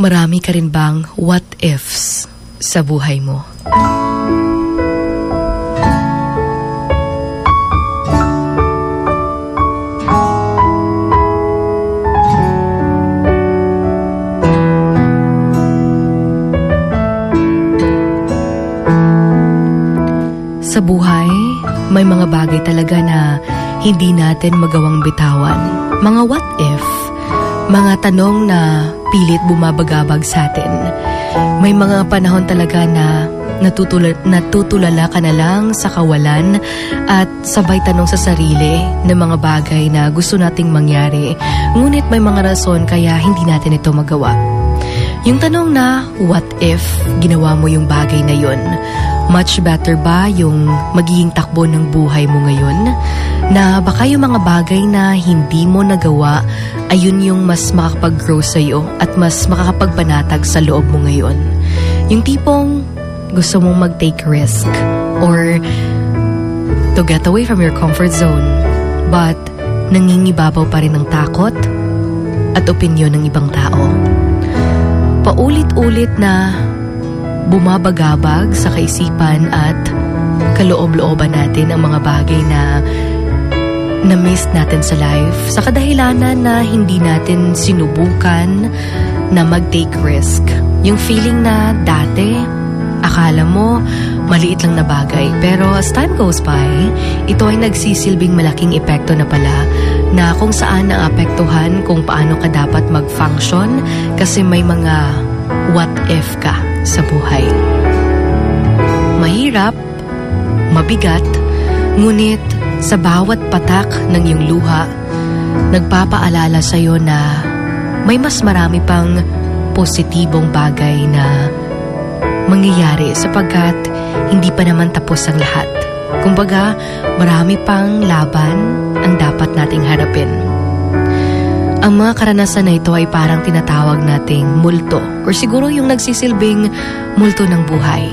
Marami ka rin bang what ifs sa buhay mo? Sa buhay, may mga bagay talaga na hindi natin magawang bitawan. Mga what if, mga tanong na pilit bumabagabag sa atin. May mga panahon talaga na natutula, natutulala ka na lang sa kawalan at sabay tanong sa sarili ng mga bagay na gusto nating mangyari. Ngunit may mga rason kaya hindi natin ito magawa. Yung tanong na, what if ginawa mo yung bagay na yun? Much better ba yung magiging takbo ng buhay mo ngayon? Na baka yung mga bagay na hindi mo nagawa, ayun yung mas makakapag-grow sa'yo at mas makakapagpanatag sa loob mo ngayon. Yung tipong gusto mong mag-take risk or to get away from your comfort zone but nangingibabaw pa rin ng takot at opinyon ng ibang tao paulit-ulit na bumabagabag sa kaisipan at kaloob-looban natin ang mga bagay na na-miss natin sa life sa kadahilanan na hindi natin sinubukan na mag-take risk. Yung feeling na dati, akala mo maliit lang na bagay pero as time goes by, ito ay nagsisilbing malaking epekto na pala na kung saan naapektuhan kung paano ka dapat mag-function kasi may mga what if ka sa buhay. Mahirap, mabigat, ngunit sa bawat patak ng iyong luha, nagpapaalala sa iyo na may mas marami pang positibong bagay na mangyayari sapagkat hindi pa naman tapos ang lahat. Kumbaga, marami pang laban ang dapat nating harapin. Ang mga karanasan na ito ay parang tinatawag nating multo or siguro yung nagsisilbing multo ng buhay.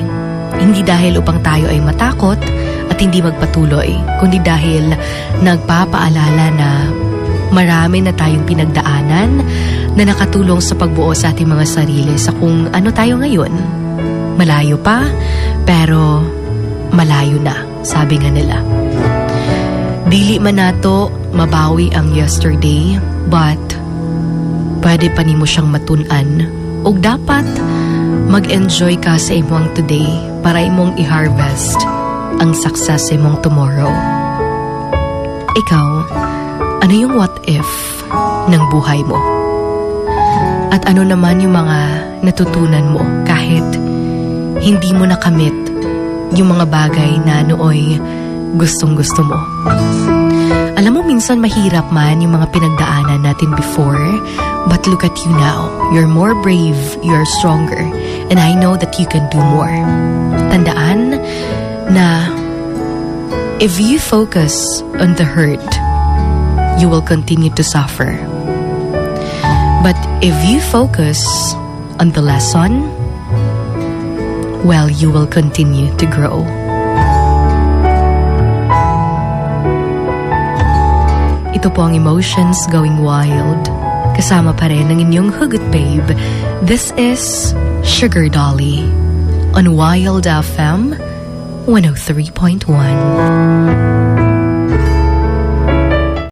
Hindi dahil upang tayo ay matakot at hindi magpatuloy, kundi dahil nagpapaalala na marami na tayong pinagdaanan na nakatulong sa pagbuo sa ating mga sarili sa kung ano tayo ngayon. Malayo pa, pero malayo na, sabi nga nila. Dili man nato mabawi ang yesterday, but pwede pa nimo siyang matunan ug dapat mag-enjoy ka sa imong today para imong i-harvest ang success imong tomorrow. Ikaw, ano yung what if ng buhay mo? At ano naman yung mga natutunan mo kahit hindi mo nakamit yung mga bagay na nooy gustong gusto mo. Alam mo, minsan mahirap man yung mga pinagdaanan natin before, but look at you now. You're more brave, you're stronger, and I know that you can do more. Tandaan na if you focus on the hurt, you will continue to suffer. But if you focus on the lesson, well, you will continue to grow. Ito po ang emotions going wild. Kasama pa rin ang inyong hugot babe. This is Sugar Dolly on Wild FM 103.1.